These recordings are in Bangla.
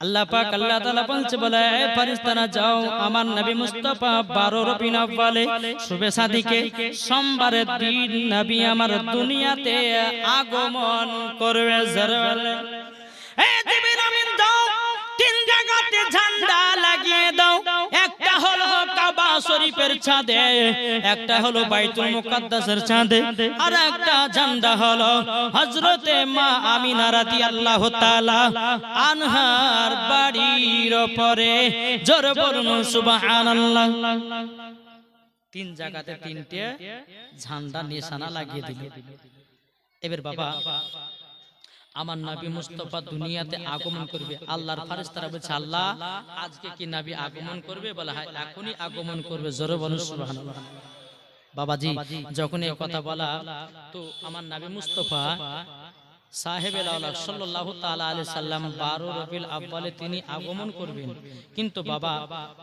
আল্লাহ পাক আল্লাহ তাআলা বলছে বলে ফেরেশতারা যাও আমার নবী মুস্তাফা 12 রবিউল আউয়ালে শুভে সাদিকে সোমবারের দিন নবী আমার দুনিয়াতে আগমন করবে এ আমিন তিন জায়গাতে ঝান্ডা শরীফের ছাদে, একটা হলো বাইতুল মুকাদ্দাসের ছাদে, আর একটা ঝান্ডা হলো হযরতে মা আমিনা রাদিয়াল্লাহু তাআলা আনহার বাড়ির উপরে জোর বলুন, সুবহানাল্লাহ। তিন জায়গাতে তিনটে ঝান্ডা নিশানা লাগিয়ে দিল। এবার বাবা আমার নবী মুস্তফা দুনিয়াতে আগমন করবে। আল্লাহর ফারেস্তারা বলছে আল্লাহ আজকে কি নবী আগমন করবে? বলা হয় এখনই আগমন করবে। জোরে বলুন সুবহানাল্লাহ। বাবাজি যখন এই কথা বলা তো আমার নবী মুস্তফা সাহেবে লাউলা সাল্লাল্লাহু তাআলা আলাইহি সাল্লাম 12 রবিউল আউয়ালে তিনি আগমন করবেন। কিন্তু বাবা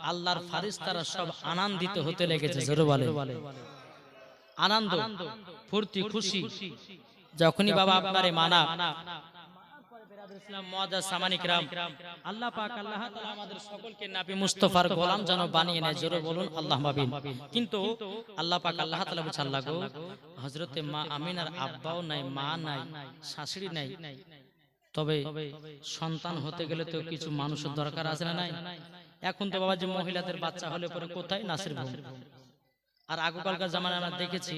আল্লাহর ফারেস্তারা সব আনন্দিত হতে লেগেছে জোরে বলে আনন্দ ফুর্তি খুশি। যখনই বাবা আপনারে মানা ইসলাম মুআজ্জাজ সামানিক রাম। আল্লাহ পাক আল্লাহ আমাদের সকলকে নবী মুস্তাফার গোলাম যেন বানিয়ে নেয় জোরে বলুন আল্লাহ মাবিন কিন্তু আল্লাহ পাক আল্লাহ তাআলা বলছে আল্লাহ গো মা আমিনার আব্বাও নাই মা নাই শাশুড়ি নাই। তবে সন্তান হতে গেলে তো কিছু মানুষের দরকার আছে না নাই? এখন তো বাবা যে মহিলাদের বাচ্চা হলে পরে কোথায় নাসির ভূম আর আগকালকার জামানায় আমরা দেখেছি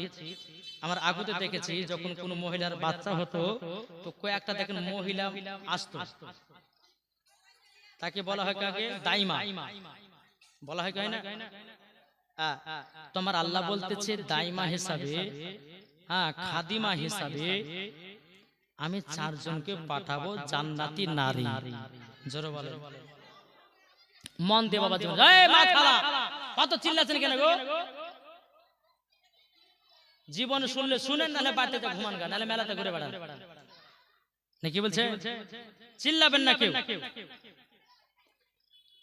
আমার আগুতে দেখেছি যখন কোনো মহিলার বাচ্চা হতো তো কয়েকটা দেখেন মহিলা আসতো। তাকে বলা হয় কাকে? দাইমা। বলা হয় কয় না? তোমার আল্লাহ বলতেছে দাইমা হিসাবে হ্যাঁ খাদিমা হিসাবে আমি চারজনকে পাঠাবো জান্নাতি নারী। জোরে বলে মন দিয়ে বাবা কত চিল্লাছেন কেন গো? জীবন শুনলে শুনেন নাহলে বাড়িতে ঘুমান গা নাহলে মেলাতে ঘুরে বেড়ান। না কি বলছে? চিল্লাবেন না কেউ।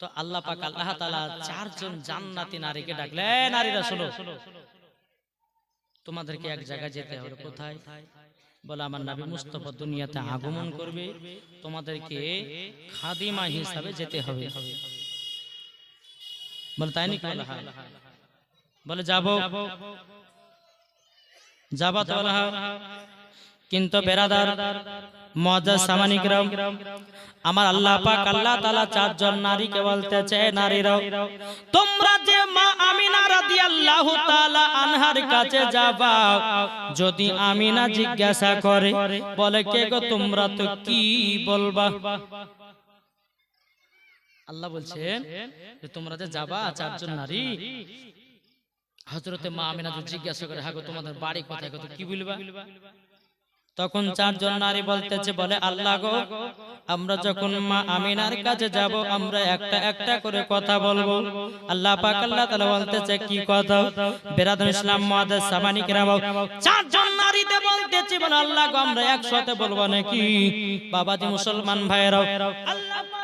তো আল্লাহ পাক আল্লাহ তাআলা চারজন জান্নাতি নারীকে ডাকলে "এ নারীরা শোনো তোমাদেরকে এক জায়গায় যেতে হবে কোথায়? বলে আমার নবী মুস্তফা দুনিয়াতে আগমন করবে তোমাদেরকে খাদিমা হিসাবে যেতে হবে। বলে তাই নাকি বলে হ্যাঁ। বলে যাব। যাবা তো বলা হয়। কিন্তু বেরাদার মজা সামানিকরাম আমার আল্লাহ পাক আল্লাহ তাআলা চারজন নারীকে বলতেছে নারীরাও তোমরা যে মা আমিনা রাদিয়াল্লাহু তাআলা আনহার কাছে যাবা যদি আমিনা জিজ্ঞাসা করে বলে কে গো তোমরা তো কি বলবা আল্লাহ বলছেন যে তোমরা যে যাবা চারজন নারী হজরতে মা আমিনা জিজ্ঞাসা করে হাগো তোমাদের বাড়ি কোথায়? কত কি বলবা? তখন চারজন নারী বলতেছে বলে আল্লাহ গো আমরা যখন মা আমিনার কাছে যাব আমরা একটা একটা করে কথা বলব। আল্লাহ পাক আল্লাহ তাআলা বলতেছে কি কথা? বেরাদুল ইসলাম মুআদ্দাস সামানি কিরাম চারজন নারীতে বলতেছে বলে আল্লাহ গো আমরা একসাথে বলব নাকি? বাবাজি মুসলমান ভাইরাও আল্লাহ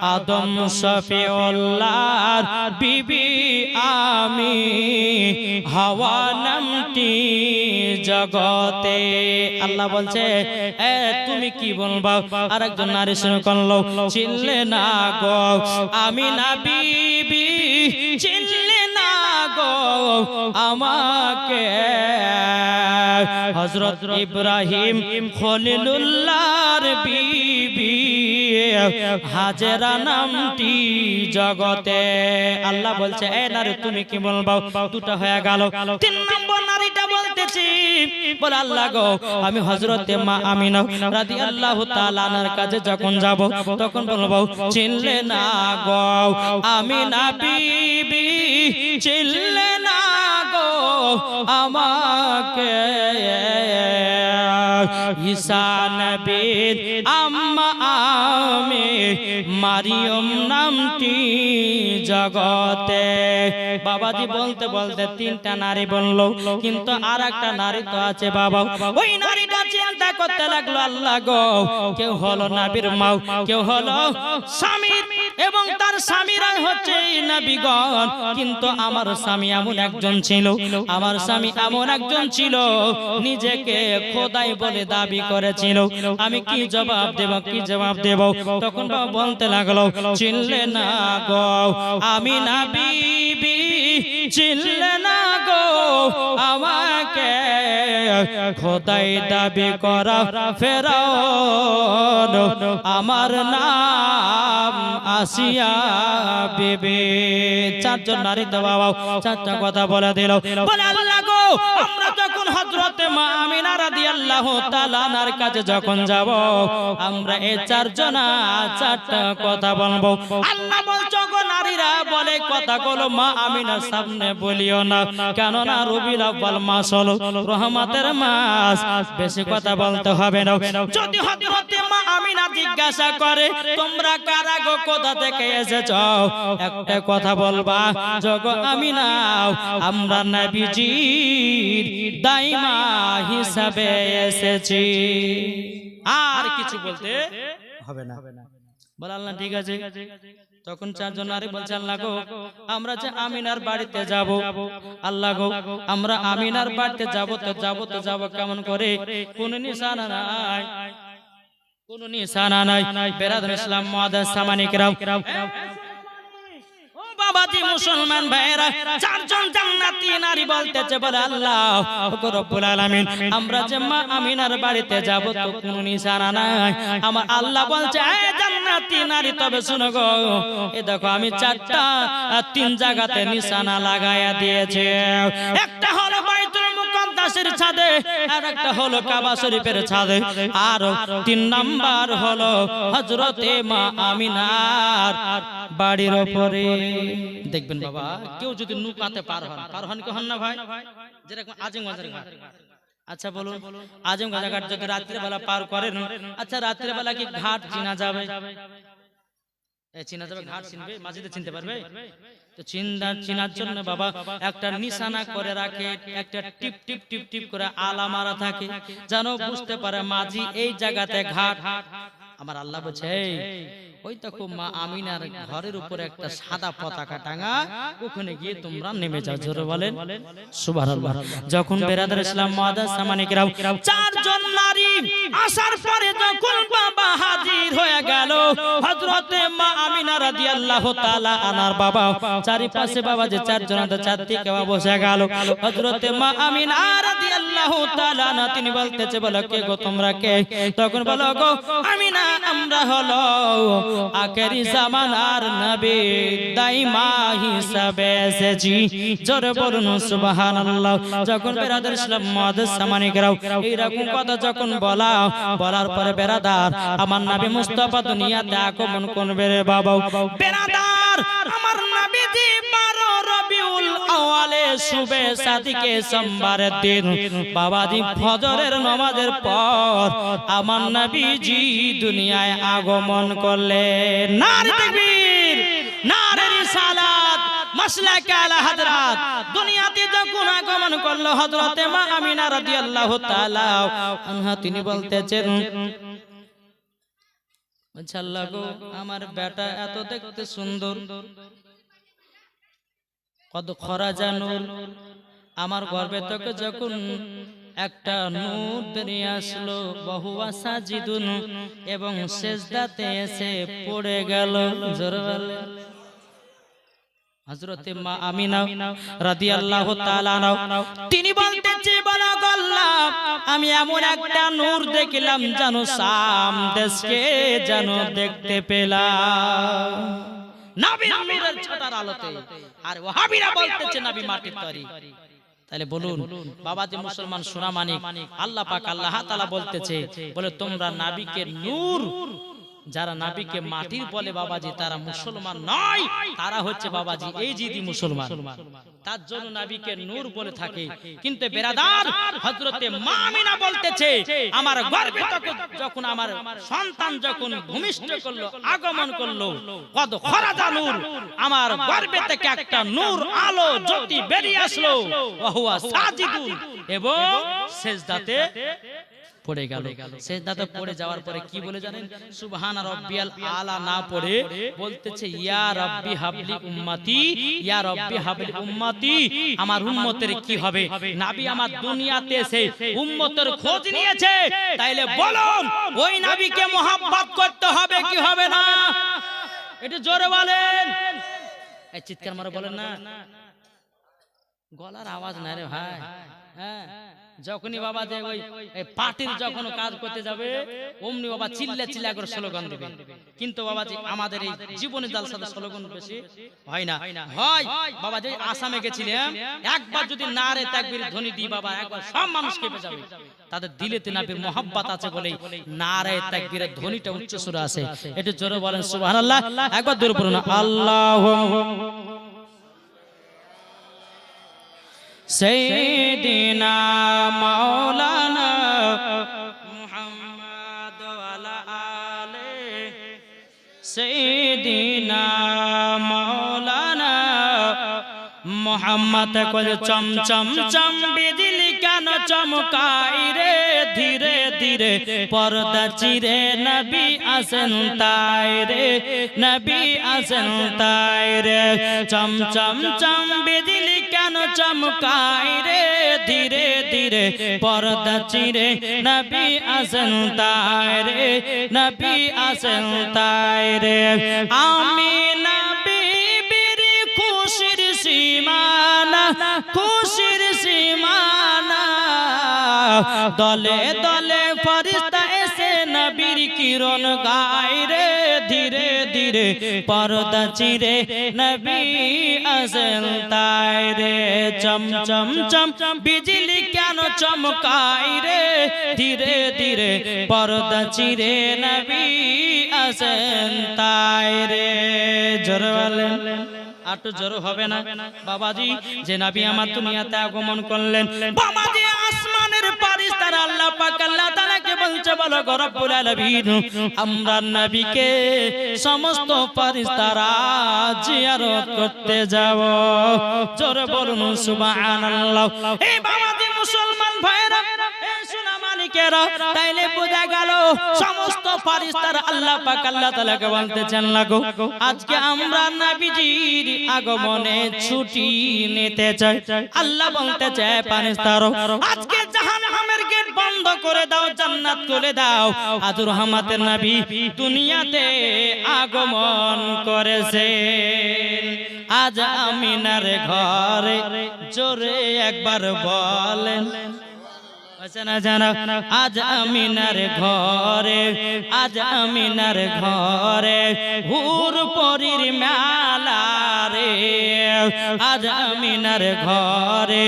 আদম শফিউল্লাহর বিবি আমি। হাওয়া নামটি জগতে। আল্লাহ বলছে, এ, তুমি কি বলবা? আরেকজন নারী শুনে করল চিনলে না গো, আমি না বিবি, চিনলে না গো, আমাকে। হজরত ইব্রাহিম খলিলুল্লাহর বিবি। হাজেরা নামটি জগতে। আল্লাহ বলছে, এ নারী, তুমি কি বলবা? দুটো হয়ে গেল। তিন নম্বর নারীটা বলতেছি, বলে, আল্লাহ গো, আমি হজরতে মা আমিনা রাদিয়াল্লাহু তাআলা আনার কাছে যখন যাব, তখন বলব, চিনলে না গো, আমিনা বিবি, চিনলে না গো, আমাকে ঈসা নবীর আম্মা আমে মারিয়ম নামটি জগতে। বাবাজি বলতে বলতে তিনটা নারী বলল কিন্তু আর একটা নারী তো আছে বাবা। ওই নারীটা চিন্তা করতে লাগল আল্লাহ গো কেউ হলো নাবির মাও কেউ হলো স্বামীর এবং তার স্বামীরা হচ্ছে নাবিগণ। কিন্তু আমার স্বামী এমন একজন ছিল আমার স্বামী এমন একজন ছিল নিজেকে খোদাই বলে দাবি করেছিল। আমি কি জবাব দেব কি জবাব দেব? তখন বলতে লাগল চিনলে না গো আমি না বিবি, চিনলে না গো, আমাকে খোদাই দাবি করা ফেরাও আমার নাম আসিয়া বেবে। চারজন নারী তো চারটা কথা বলে দিল। বলে, আল্লাহ গো, আমরা যখন হযরতে মা আমিনা রাদিয়াল্লাহু তাআলা নার কাছে যখন যাব, আমরা এই চারজনা চারটা কথা বলব। আল্লাহ বলছো নারীরা বলে কথাগুলো মা আমিনার সামনে বলিও না। কেননা রবিউল আউয়াল মাস হলো রহমতের মাস। বেশি কথা বলতে হবে না। যদি হতে হতে মা হিসাবে এসেছি। আর কিছু বলতে হবে না। ঠিক আছে? তখন চারজন নারী বলছে আল্লাহ গো আমরা যে আমিনার বাড়িতে যাব। আল্লাহ গো আমরা আমিনার বাড়িতে যাব তো যাব তো যাব কেমন করে? কোন নিশানা নাই। কোন নিশানা নাই। বেরাদ ইসলাম মাদার সামানিকরাম বাবাজি মুসলমান ভাইরা চারজন জান্নাতি নারী বলতেছে বলে আল্লাহ ওগো রব্বুল আলামিন। আমরা যে মা আমিনার বাড়িতে যাব তো কোনো নিশানা নাই। আমার আল্লাহ বলছে এ জান্নাতি নারী তবে শুনো গো এ দেখো আমি চারটা তিন জায়গাতে নিশানা লাগায়া দিয়েছে। একটা মুকাদ্দাসের ছাদে আর একটা হলো কাবা শরীফের ছাদে, আর তিন নাম্বার হলো হযরতে মা আমিনার বাড়ির ওপরে। দেখবেন বাবা, কেউ যদি নুকাতে পার হন পার হন কি হন না ভাই? যেরকম আজিমগঞ্জের ঘাট। আচ্ছা বলুন আজমগঞ্জ ঘাট যদি রাত্রে বেলা পার করেন আচ্ছা রাত্রে বেলা কি ঘাট চিনা যাবে? চিনা যাবে ঘাট চিনবে মাঝিতে চিনতে পারবে? তো চিন্তা চিনার জন্য বাবা একটা নিশানা করে রাখে একটা টিপ টিপ টিপ টিপ করে আলা মারা থাকে যেন বুঝতে পারে মাঝি এই জায়গাতে ঘাট। আমার আল্লাহ বলছে "এই, ওই দেখো মা আমিনার ঘরের উপরে একটা সাদা পতাকা টাঙা ওখানে গিয়ে তোমরা নেমে যাও জোরে বলেন। সুবহানাল্লাহ। যখন বেরাদার ইসলাম সামানিকরাও চারজন নারী আসার পরে যখন বাবা হাজির হয়ে গেল হযরতে মা আমিনা রাদিয়াল্লাহু তাআলা আনার বাবা। চারিপাশে বাবা যে চারজন আছে চারদিকে বাবা বসে গেল হযরতে মা আমিনা রাদিয়াল্লাহু তাআলা না তিনি বলতেছে বলো কে গো তোমরা কে? তখন বলো গো আমিনা আমরা হলো আখেরি জামানার নবী দাইমা হিসাবে এসেছি। জোর বলুন, সুবহানাল্লাহ। যখন বেরাদার ইসলাম মহাদেশ সামানি করাও এইরকম কথা যখন বলা বলার পরে বেরাদার, আমার নবী মুস্তাফা দুনিয়াতে আগমন কোন রে বাবা বেরাদার, আমার নবীজি বারো রবিউল আওয়ালে শুবে সাদিকে সোমবারের দিন। বাবাজি ফজরের নামাজের পর আমার নবীজি দুনিয়ায় আগমন করলেন। নারে তাকবীর নারে রিসালাত মাসলাকে আলা হযরত। দুনিয়াতে যখন আগমন করল হযরতে মা আমিনা রাদিয়াল্লাহু তাআলা। আনহা তিনি বলতেছেন আমার বেটা এত দেখতে সুন্দর। কত খরা জানুর আমার গর্বে থেকে যখন একটা নূর বেরিয়ে আসলো, বহু আশা জিদুন এবং শেষদাতে এসে পড়ে গেল জোরে বলে। হযরতে মা আমিনা রাদিয়াল্লাহু তাআলা তিনি বলতেছে বলা গল্লা, আমি এমন একটা নূর দেখলাম, জানো, সাম দেশকে যেন দেখতে পেলাম আলোতে। আর ওয়াহাবিরা বলতেছে নাবি মাটির তৈরি। তাহলে বলুন বাবা যে মুসলমান সোনা মানিক আল্লাহ পাক আল্লাহ তাআলা বলতেছে বলে তোমরা নাবিকে নূর যারা নাবিকে মাটির বলে বাবাজি তারা মুসলমান নয় তারা হচ্ছে বাবাজি এই জিদি মুসলমান। তার জন্য নাবিকে নূর বলে থাকে। কিন্তু বেরাদার হজরতে মামিনা বলতেছে আমার গর্বে যখন আমার সন্তান যখন ভূমিষ্ঠ করল আগমন করল কত খরাজা নূর আমার গর্বে থেকে একটা নূর আলো জ্যোতি বেরিয়ে আসলো ওহুয়া সাজিদুন এবং সেজদাতে পড়ে গেল। সেজদাতে পড়ে যাওয়ার পরে কি বলে জানেন? সুবহান রাব্বিয়াল আলা না পড়ে বলতেছে ইয়া রাব্বি হাবলি উম্মতি ইয়া রাব্বি হাবলি উম্মতি আমার উম্মতের কি হবে? নবী আমার দুনিয়াতে এসে উম্মতের খোঁজ নিয়েছে। তাইলে বলুন ওই নবীকে মোহাব্বত করতে হবে কি হবে না? একটু জোরে বলেন। এই চিৎকার মারে বলেন না। গলার আওয়াজ না রে ভাই। হ্যাঁ। যখনই বাবা যে ওই পার্টির যখন কাজ করতে যাবে অমনি বাবা চিল্লা চিল্লা করে স্লোগান দেবে। কিন্তু বাবা যে আমাদের এই জীবনে জালসাতে স্লোগান বেশি হয় না? হয় বাবা যে আসামে গেছিলাম একবার যদি না রে তাকবীর ধ্বনি দিই বাবা একবার সব মানুষ কেঁপে যাবে। তাদের দিলেতে নাবির মোহাব্বত আছে বলেই না রে তাকবীরের ধ্বনিটা উচ্চ সুরে আছে। একটু জোরে বলেন সুবহানাল্লাহ। একবার দূর পড়ুন। আল্লাহ سيدنا مولانا محمد وعلى آله سيدنا مولانا محمد کو چم چم چم بیدی কেন চমকাই রে? ধীরে ধীরে পর্দা চিরে নবী আসেন তাই রে, নবী আসেন তাই রে। চম চম চম বিজলি কেন চমকাই রে? ধীরে ধীরে পর্দা চিরে নবী আসেন তাই রে, নবী আসেন তাই রে। আমি নবী খুশির সীমানা, খুশির দলে দলে ফরিস্তা এসে নবীর কিরণ গায় রে, ধীরে ধীরে পর্দা চিরে নবী আসেন তাই রে। চম চম চম, বিজলি কেন চমকাই রে? ধীরে ধীরে পর্দা চিরে নবী আসেন তাই রে। জোর বলেন। আটু জোর হবে না। বাবাজি, যে নাবি আমার তুমি দুনিয়াতে আগমন করলেন, বাবাজি পাক আল্লাহ তাআলাকে বলছে, বলো রব্বুল আলামিন, আমরা নবীকে সমস্ত পারিস তারা জিয়ারত করতে যাব। জোরে বলুন, সুবহানাল্লাহ। এই বাবাজি মুসলমান ভাইরা আমরা আগমনে ছুটি নিতে চাই। আল্লাহ বলতে চায় ফারিস্তারো বন্ধ করে দাও, জান্নাত করে দাও। আজ রহমাতের নবী দুনিয়াতে আগমন করেছে আজ আমিনার ঘরে জোরে একবার বলেন। আজ আমিনার ঘরে, আজ আমিনার ঘরে হুর পরির মেলা আজ আমিনার ঘরে,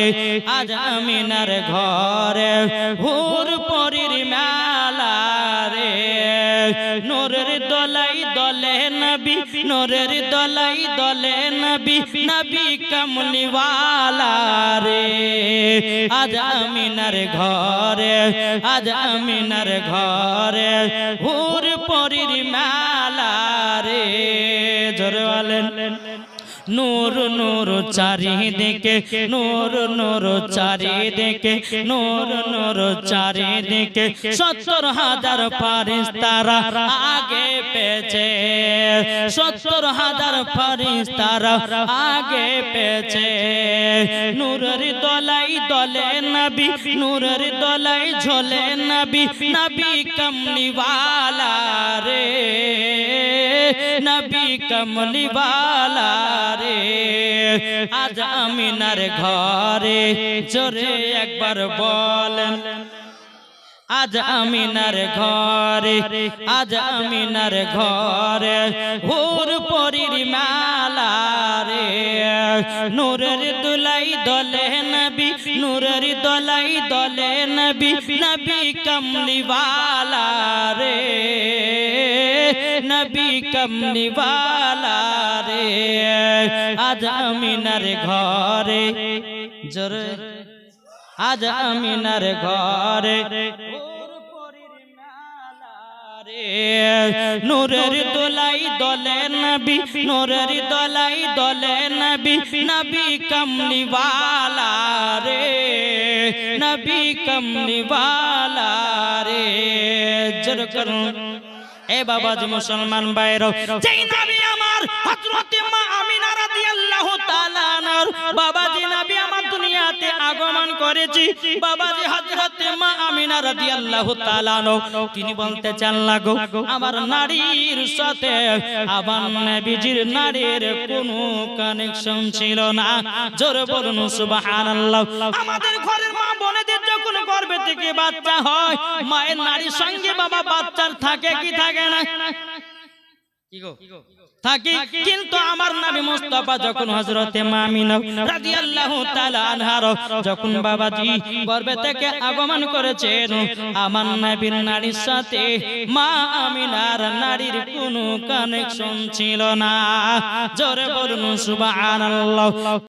আজ আমিনার ঘরে, হুর পরির মেলা রে। নোরের দলাই দলে নবী, নোরের দলাই দলে নবী নবী কমলিওয়ালা রে। আজ আমিনার ঘরে, আজ আমিনার ঘরে, হুর পরির মেলা রে। জোরে নূর নূর চারিদিকে, নূর নূর চারিদিকে, নূর নূর চারিদিকে, সত্তর হাজার ফারিস তারা আগে পেছে সত্তর হাজার ফারিস তারা আগে পেছে নূরের দলাই দলে নবী, নূরের দলাই ঝোলে নবী নবী কমলিওয়ালা রে। নবী কমলিওয়ালা রে। আজ আমিনার ঘরে জোরে একবার বলেন। আজ আমিনার ঘরে, আজ আমিনার ঘরে হুর পরির মা নূরের দুলাই দলে নবী, নূরের দলাই দলে নবী নবী কমলিওয়ালা রে, নবী কমলিওয়ালা রে। আজ আমিনার ঘরে, জোরে, আজ আমিনার ঘরে নূরের দোলাই দলে নবী, নূরের দোলাই দলে নবী নবী কমলিওয়ালা রে, নবী কমলিওয়ালা রে, জোর করুন। এ বাবাজি মুসলমান বাইর যেই নবী আমার হযরত মা আমিনা রাদিয়াল্লাহু তাআলা আনহার বাবাজি নবী দুনিয়াতে আগমন করেছি। বাবাজি হযরত মা আমিনা রাদিয়াল্লাহু তাআলা আনহা, তিনি বলতে চান, লাগো, আমার নারীর সাথে আমার নবীজির নারীর কোনো কানেকশন ছিল না। জোরে বলুন, সুবহানাল্লাহ। আমাদের ঘরের মা বোনেদের যখন গর্ভে থেকে বাচ্চা হয়, মায়ের নারীর সঙ্গে বাবা বাচ্চার থাকে কি থাকে না? কি গো? থাকি। কিন্তু আমার নামে মুস্তাফা যখন হযরতে মামিনা রাদিয়াল্লাহু তাআলা আনহার যখন বাবাজি গর্ভে থেকে আগমন করেছেন আমার নবীর নারীর সাথে মা আমিনার নারীর কোনো কানেকশন ছিল না। জোরে বলুন সুবহানাল্লাহ।